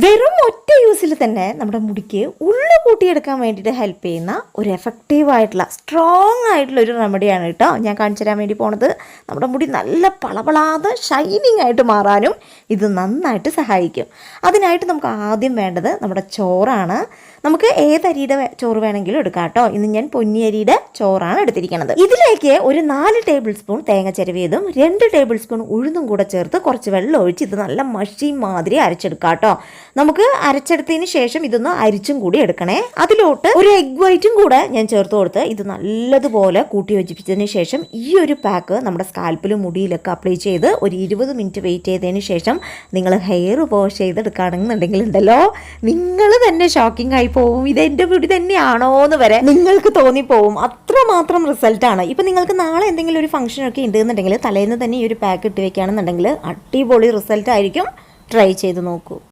They don't തന്നെ നമ്മുടെ മുടിക്ക് ഉള്ളു കൂട്ടിയെടുക്കാൻ വേണ്ടിയിട്ട് ഹെൽപ്പ് ചെയ്യുന്ന ഒരു എഫക്റ്റീവ് ആയിട്ടുള്ള സ്ട്രോങ് ആയിട്ടുള്ള ഒരു റെമഡിയാണ് കേട്ടോ. ഞാൻ കാണിച്ചു തരാൻ വേണ്ടി പോണത്. നമ്മുടെ മുടി നല്ല പളപളാതെ ഷൈനിങ് ആയിട്ട് മാറാനും ഇത് നന്നായിട്ട് സഹായിക്കും. അതിനായിട്ട് നമുക്ക് ആദ്യം വേണ്ടത് നമ്മുടെ ചോറാണ്. നമുക്ക് ഏതരിയുടെ ചോറ് വേണമെങ്കിലും എടുക്കാം കേട്ടോ. ഇന്ന് ഞാൻ പൊന്നിയരിയുടെ ചോറാണ് എടുത്തിരിക്കുന്നത് ഇതിലേക്ക് ഒരു നാല് ടേബിൾ സ്പൂൺ തേങ്ങ ചിരവിയതും രണ്ട് ടേബിൾ സ്പൂൺ ഉഴുന്നും കൂടെ ചേർത്ത് കുറച്ച് വെള്ളം ഒഴിച്ച് ഇത് നല്ല മഷി മാതിരി അരച്ചെടുക്കാം കേട്ടോ. നമുക്ക് അരച്ചെടുത്തതിന് ശേഷം ഇതൊന്ന് അരിച്ചും കൂടി എടുക്കണേ. അതിലോട്ട് ഒരു എഗ് വൈറ്റും കൂടെ ഞാൻ ചേർത്ത് കൊടുത്ത് ഇത് നല്ലതുപോലെ കൂട്ടി യോജിപ്പിച്ചതിന് ശേഷം ഈ ഒരു പാക്ക് നമ്മുടെ സ്കാൽപ്പിലും മുടിയിലൊക്കെ അപ്ലൈ ചെയ്ത് ഒരു ഇരുപത് മിനിറ്റ് വെയിറ്റ് ചെയ്തതിന് ശേഷം നിങ്ങൾ ഹെയർ വാഷ് ചെയ്തെടുക്കുകയാണെന്നുണ്ടെങ്കിൽ ഉണ്ടല്ലോ നിങ്ങൾ തന്നെ ഷോക്കിംഗ് ആയി പോവും. ഇത് എന്റെ മുടി തന്നെയാണോ എന്ന് വരെ നിങ്ങൾക്ക് തോന്നിപ്പോവും. അത്രമാത്രം റിസൾട്ടാണ് ഇപ്പം നിങ്ങൾക്ക് നാളെ എന്തെങ്കിലും ഒരു ഫംഗ്ഷനൊക്കെ ഉണ്ടെന്നുണ്ടെങ്കിൽ തലേന്ന് തന്നെ ഈ ഒരു പാക്ക് ഇട്ട് വെക്കുകയാണെന്നുണ്ടെങ്കിൽ അടിപൊളി റിസൾട്ടായിരിക്കും ട്രൈ ചെയ്ത് നോക്കൂ.